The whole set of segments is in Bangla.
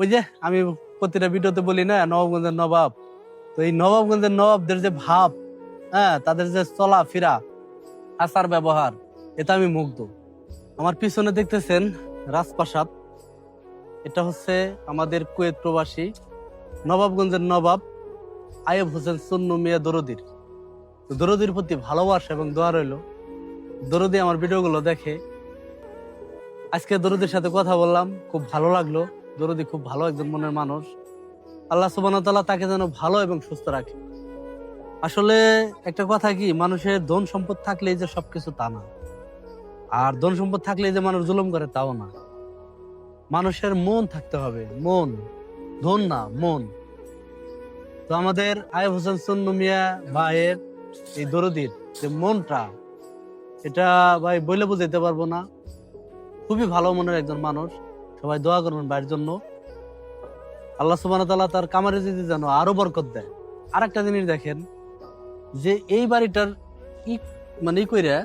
ওই যে আমি প্রতিটা ভিডিওতে বলি না, নবাবগঞ্জের নবাব। তো এই নবাবগঞ্জের নবাবদের যে ভাব হ্যাঁ তাদের যে চলা ফেরা আচার ব্যবহার, এটা আমি মুগ্ধ। আমার পিছনে দেখতেছেন রাজপ্রাসাদ। এটা হচ্ছে আমাদের কুয়েত প্রবাসী, নবাবগঞ্জের নবাব আয়েব হোসেন সুন্নু মিয়া দরদির। দরদির প্রতি ভালোবাসা এবং দোয়া রইল। দরদি আমার ভিডিওগুলো দেখে। আজকে দরদির সাথে কথা বললাম, খুব ভালো লাগল। দরদি খুব ভালো একজন মনের মানুষ। আল্লাহ সুবান তাকে যেন ভালো এবং সুস্থ রাখে। আসলে একটা কথা কি, মানুষের ধন সম্পদ থাকলেই যে সবকিছু তা না। আর ধন সম্পদ থাকলেই যে মানুষ জুলুম করে, তাও না। মানুষের মন থাকতে হবে, মন। ধন না, মন। তো আমাদের আয়ব হোসেন সন্নু মিয়া ভাইয়ের এই দরদির যে মনটা, এটা ভাই বলে বুঝাইতে পারব না। খুবই ভালো মনের একজন মানুষ। সবাই দোয়া করবেন ভাইয়ের জন্য। আল্লাহ তাল্লাহ তার কামারে যদি যেন আরও বরকত দেয়। আর একটা জিনিস দেখেন, যে এই বাড়িটার ই মানে ই কইরা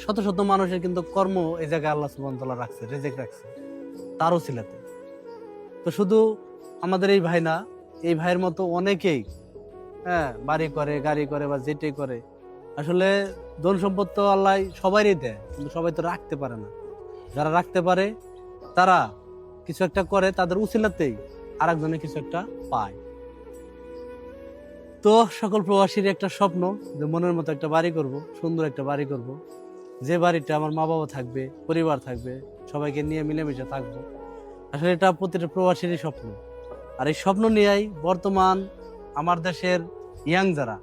শত শত মানুষের কিন্তু কর্ম এই জায়গায় আল্লাহ সুবান তাল্লাহ রাখছে, রেজেক রাখছে, তারও ছিলাতে তো শুধু আমাদের এই ভাই না, এই ভাইয়ের মতো অনেকেই হ্যাঁ বাড়ি করে, গাড়ি করে বা যেটাই করে, আসলে ধন সম্পদ তো আল্লাহ সবারই দেয়, কিন্তু সবাই তো রাখতে পারে না। যারা রাখতে পারে তারা কিছু একটা করে তাদের উচিলাতেই আর একজনে কিছু একটা পায়। তো সকল প্রবাসীর একটা স্বপ্ন যে মনের মতো একটা বাড়ি করব, সুন্দর একটা বাড়ি করব। যে বাড়িটা আমার মা বাবা থাকবে, পরিবার থাকবে, সবাইকে নিয়ে মিলেমিশে থাকব। আসলে এটা প্রতিটা প্রবাসীরই স্বপ্ন। আর এই স্বপ্ন নিয়েই বর্তমান আমার দেশের ইয়াং যারা,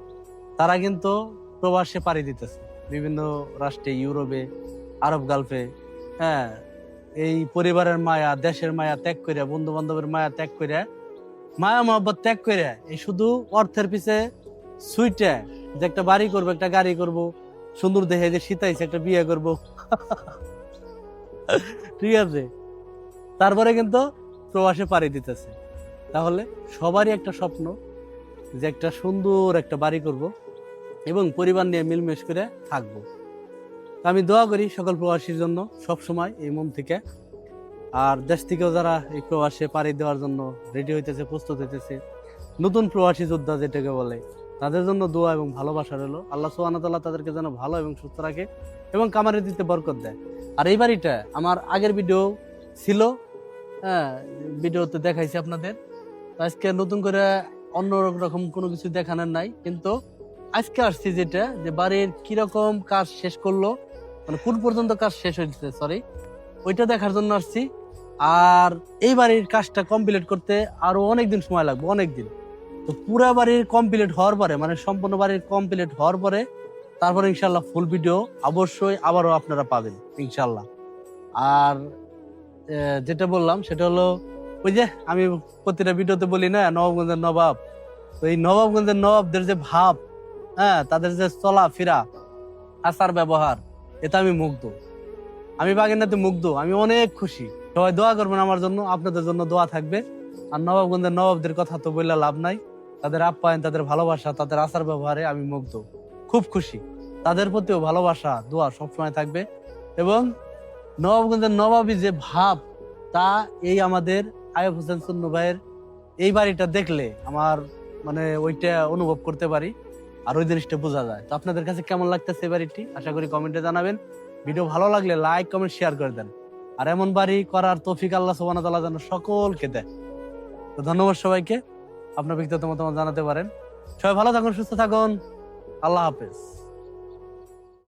তারা কিন্তু প্রবাসে পাড়ি দিতেছে। বিভিন্ন রাষ্ট্রে, ইউরোপে, আরব গালফে হ্যাঁ এই পরিবারের মায়া, দেশের মায়া ত্যাগ করে বন্ধু বান্ধবের মায়া ত্যাগ করে, মায়া মহব্বত ত্যাগ করে, এই শুধু অর্থের পিছে সুইটে যে একটা বাড়ি করব, একটা গাড়ি করব, সুন্দর দেখে যে শীতাইছে একটা বিয়ে করব। ঠিক আছে? তারপরে কিন্তু প্রবাসে পাড়ি দিতেছে। তাহলে সবারই একটা স্বপ্ন যে একটা সুন্দর একটা বাড়ি করব এবং পরিবার নিয়ে মিলমেশ করে থাকব। আমি দোয়া করি সকল প্রবাসীর জন্য সব সময় এই মন থেকে। আর দেশ থেকেও যারা এই প্রবাসে পাড়ি দেওয়ার জন্য রেডি হইতেছে, প্রস্তুত হইতেছে, নতুন প্রবাসী যোদ্ধা যেটাকে বলে, তাদের জন্য দোয়া এবং ভালোবাসা রইল। আল্লাহ সুবাহ তাল্লাহ তাদেরকে যেন ভালো এবং সুস্থ রাখে এবং কামারে দিতে বরকত দেয়। আর এই বাড়িটা আমার আগের ভিডিও ছিল হ্যাঁ ভিডিওতে দেখাইছি আপনাদের। আজকে নতুন করে অন্য রকম কোনো কিছু দেখানোর নাই, কিন্তু আজকে আসছি যেটা, যে বাড়ির কীরকম কাজ শেষ করল মানে কোন পর্যন্ত কাজ শেষ হয়েছে সরি ওইটা দেখার জন্য আসছি। আর এই বাড়ির কাজটা কমপ্লিট করতে আরও অনেক দিন সময় লাগবে অনেক দিন তো পুরা বাড়ির কমপ্লিট হওয়ার পরে মানে সম্পূর্ণ বাড়ির কমপ্লিট হওয়ার পরে, তারপরে ইনশাল্লাহ ফুল ভিডিও অবশ্যই আবারও আপনারা পাবেন ইনশাল্লাহ আর যেটা বললাম, সেটা হলো, ওই যে আমি প্রতিটা ভিডিওতে বলি না, নবাবগঞ্জের নবাব। তো এই নবাবগঞ্জের নবাবদের যে ভাব হ্যাঁ তাদের যে চলা ফেরা আচার ব্যবহার এটা আমি মুগ্ধ। আমি বাগেরনাতে মুগ্ধ, আমি অনেক খুশি। সবাই দোয়া করবেন আমার জন্য, আপনাদের জন্য দোয়া থাকবে। আর নবাবগঞ্জের নবাবদের কথা তো বললে লাভ নাই। তাদের আপ্যায়ন তাদের ভালোবাসা, তাদের আচার ব্যবহারে আমি মুগ্ধ। খুব খুশি। তাদের প্রতিও ভালোবাসা, দোয়া সবসময় থাকবে। এবং নবাবগঞ্জের নবাবী যে ভাব, তা এই আমাদের আয়ব হোসেন সুন্নু ভাইয়ের এই বাড়িটা দেখলে আমার মানে ওইটা অনুভব করতে পারি। আর ওই জিনিসটা বোঝা যায়। তো আপনাদের কাছে কেমন লাগতেছে এই বাড়িটি? আশা করি কমেন্টে জানাবেন। ভিডিও ভালো লাগলে লাইক কমেন্ট শেয়ার করে দেন। আর এমন বাড়ি করার তফিক আল্লাহ সুবান তালা যেন সকলকে দেয়। তো ধন্যবাদ সবাইকে। আপনার ব্যক্তিগত মতামত জানাতে পারেন। সবাই ভালো থাকুন, সুস্থ থাকুন। আল্লাহ হাফেজ।